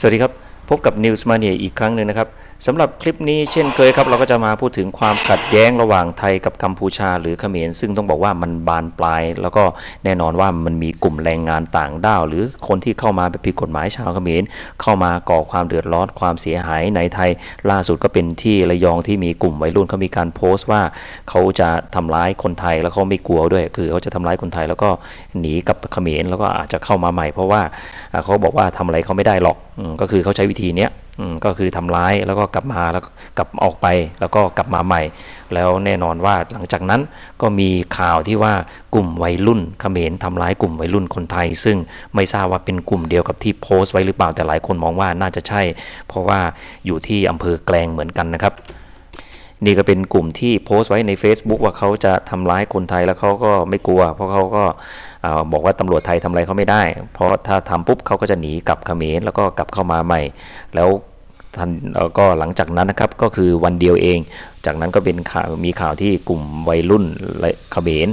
สวัสดีครับ พบกับ News Mania อีกครั้งหนึ่งนะครับ สำหรับคลิปนี้เช่นเคยครับ เราก็จะมาพูดถึงความขัดแย้งระหว่างไทยกับกัมพูชาหรือเขมร ซึ่งต้องบอกว่ามันบานปลาย แล้วก็แน่นอนว่ามันมีกลุ่มแรงงานต่างด้าว หรือคนที่เข้ามาแบบผิดกฎหมายชาวเขมร เข้ามาก่อความเดือดร้อนความเสียหายในไทย ล่าสุดก็เป็นที่ระยองที่มีกลุ่มวัยรุ่นเขามีการโพสต์ว่าเขาจะทำร้ายคนไทยแล้วเขาไม่กลัวด้วย คือเขาจะทำร้ายคนไทยแล้วก็หนีกับเขมรแล้วก็อาจจะเข้ามาใหม่ เพราะว่าเขาบอกว่าทำอะไรเขาไม่ได้หรอกก็คือเขาใช้วิธีเนี้ย ก็คือทำร้ายแล้วก็กลับมาแล้วกลับออกไปแล้วก็กลับมาใหม่ แล้วแน่นอนว่าหลังจากนั้นก็มีข่าวที่ว่ากลุ่มวัยรุ่นเขมรทำร้ายกลุ่มวัยรุ่นคนไทย ซึ่งไม่ทราบว่าเป็นกลุ่มเดียวกับที่โพสต์ไว้หรือเปล่าแต่หลายคนมองว่าน่าจะใช่ เพราะว่าอยู่ที่อำเภอแกลงเหมือนกันนะครับนี่ก็เป็นกลุ่มที่โพสต์ไว้ใน Facebook ว่าเขาจะทำร้ายคนไทยแล้วเขาก็ไม่กลัว เพราะเขาก็ บอกว่าตำรวจไทยทำอะไรเขาไม่ได้ เพราะถ้าทำปุ๊บเขาก็จะหนีกลับเขมรแล้วก็กลับเข้ามาใหม่ แล้วทันเอ่อก็หลังจากนั้นนะครับก็คือวันเดียวเอง จากนั้นก็เป็นข่าวมีข่าวที่กลุ่มวัยรุ่นเขมร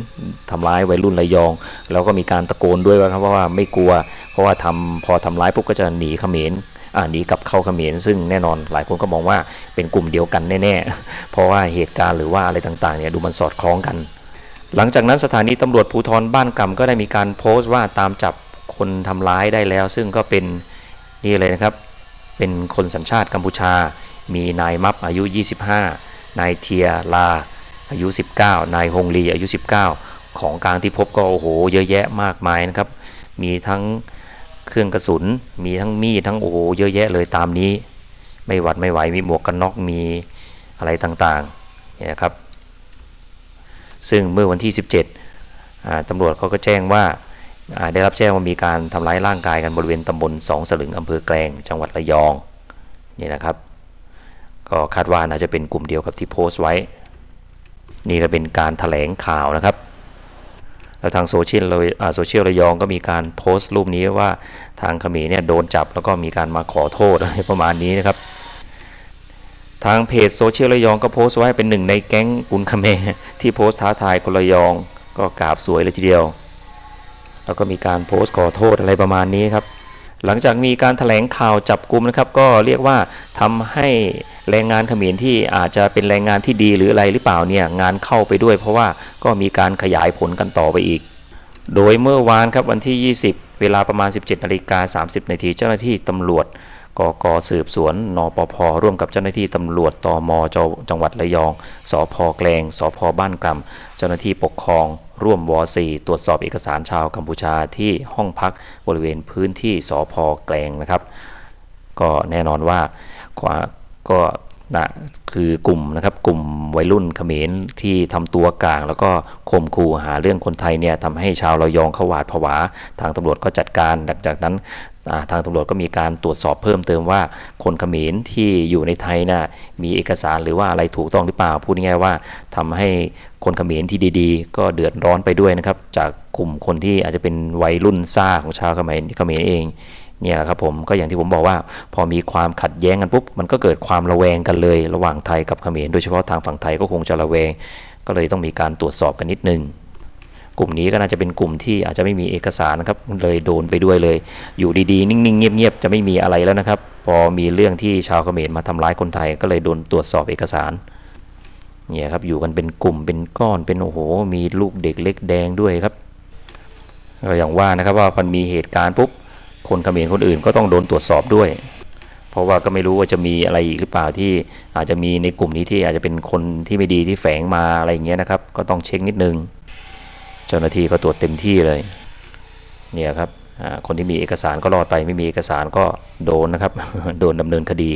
ทำร้ายวัยรุ่นระยอง แล้วก็มีการตะโกนด้วยว่าครับว่าไม่กลัว เพราะว่าทำพอทำร้ายปุ๊บก็จะหนีเขมรอ่าหนีกลับเข้าเขมรซึ่งแน่นอนหลายคนก็มองว่าเป็นกลุ่มเดียวกันแน่ๆ เพราะว่าเหตุการณ์หรือว่าอะไรต่างๆเนี่ยดูมันสอดคล้องกัน หลังจากนั้นสถานีตำรวจภูธรบ้านกำก็ได้มีการโพสต์ว่าตามจับคนทำร้ายได้แล้ว ซึ่งก็เป็นนี่เลยนะครับ เป็นคนสัญชาติกัมพูชา มีนายมับอายุ 25 นายเทียลาอายุ 19 นายฮงลีอายุ 19 ของกลางที่พบก็โอ้โหเยอะแยะมากมายนะครับ มีทั้งเครื่องกระสุน มีทั้งมีดทั้งโอ้โหเยอะแยะเลยตามนี้ ไม่หวัดไม่ไหวมีหมวกกันน็อกมีอะไรต่างๆเนี่ยนะครับ ซึ่งเมื่อวันที่ 17อ่าตำรวจเขาก็แจ้งว่าได้รับแจ้งว่ามีการทำร้ายร่างกายกันบริเวณตำบลสองสลึงอำเภอแกลงจังหวัดระยองนี่นะครับ ก็คาดว่าน่าจะเป็นกลุ่มเดียวกับที่โพสต์ไว้ นี่ก็เป็นการถแถลงข่าวนะครับแล้วทางโซเชียลเลยอ่าโซเชียลระยองก็มีการโพสต์รูปนี้ว่าทางขมรเนี่ยโดนจับแล้วก็มีการมาขอโทษอะไรประมาณนี้นะครับ ทางเพจโซเชียลระยองก็โพสต์ไว้เป็นหนึ่งในแก๊งกุนเมที่โพสต์ท้าทายคนระยอง ก็กราบสวยเลยทีเดียว แล้วก็มีการโพสต์ขอโทษอะไรประมาณนี้ครับ หลังจากมีการถแถลงข่าวจับกลุ่มนะครับ ก็เรียกว่าทำให้แรงงานเขมรที่อาจจะเป็นแรงงานที่ดีหรืออะไรหรือเปล่าเนี่ยงานเข้าไปด้วย เพราะว่าก็มีการขยายผลกันต่อไปอีก โดยเมื่อวานครับวันที่ 20 เวลาประมาณ 17นาฬิกา30นาทีเจ้าหน้าที่ตำรวจ กกสืบสวนนปพร่วมกับเจ้าหน้าที่ตำรวจตมจจังหวัดระยองสพแกลงสพบ้านกล่ำเจ้าหน้าที่ปกครองร่วมว4ตรวจสอบเอกสารชาวกัมพูชาที่ห้องพักบริเวณพื้นที่สพแกลงนะครับ ก็แน่นอนว่าควาก็ นะคือกลุ่มนะครับกลุ่มวัยรุ่นเขมรที่ทำตัวกลาง แล้วก็ข่มขู่หาเรื่องคนไทยเนี่ยทำให้ชาวระยองเขาหวาดผวา ทางตำรวจก็จัดการหลังจากนั้นทางตำรวจก็มีการตรวจสอบเพิ่มเติมว่าคนเขมรที่อยู่ในไทยน่ะมีเอกสารหรือว่าอะไรถูกต้องหรือเปล่าพูดง่ายๆว่าทำให้คนเขมรที่ดีๆ ก็เดือดร้อนไปด้วยนะครับ จากกลุ่มคนที่อาจจะเป็นวัยรุ่นซ่าของชาวเขมรเขมรเอง เนี่ยแหละครับผมก็อย่างที่ผมบอกว่า พอมีความขัดแย้งกันปุ๊บมันก็เกิดความระแวงกันเลย ระหว่างไทยกับเขมรโดยเฉพาะทางฝั่งไทยก็คงจะระแวง ก็เลยต้องมีการตรวจสอบกันนิดนึงกลุ่มนี้ก็น่าจะเป็นกลุ่มที่อาจจะไม่มีเอกสารนะครับเลยโดนไปด้วยเลย อยู่ดีๆ นิ่งๆ เงียบๆ จะไม่มีอะไรแล้วนะครับ พอมีเรื่องที่ชาวเขมรมาทำร้ายคนไทยก็เลยโดนตรวจสอบเอกสารเนี่ยครับอยู่กันเป็นกลุ่มเป็นก้อนเป็นโอ้โห มีลูกเด็กเล็กแดงด้วยครับก็อย่างว่านะครับว่ามันมีเหตุการณ์ปุ๊บ คนเขมรคนอื่นก็ต้องโดนตรวจสอบด้วย เพราะว่าก็ไม่รู้ว่าจะมีอะไรอีกหรือเปล่าที่อาจจะมีในกลุ่มนี้ที่อาจจะเป็นคนที่ไม่ดีที่แฝงมาอะไรอย่างเงี้ยนะครับ ก็ต้องเช็คนิดนึง เจ้าหน้าที่ก็ตรวจเต็มที่เลย เนี่ยครับคนที่มีเอกสารก็รอดไปไม่มีเอกสารก็โดนนะครับ โดนดำเนินคดี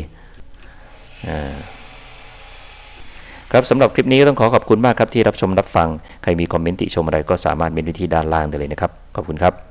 ครับสำหรับคลิปนี้ก็ต้องขอขอบคุณมากครับที่รับชมรับฟัง ใครมีคอมเมนต์ติชมอะไรก็สามารถเมนไว้ที่ด้านล่างได้เลยนะครับ ขอบคุณครับ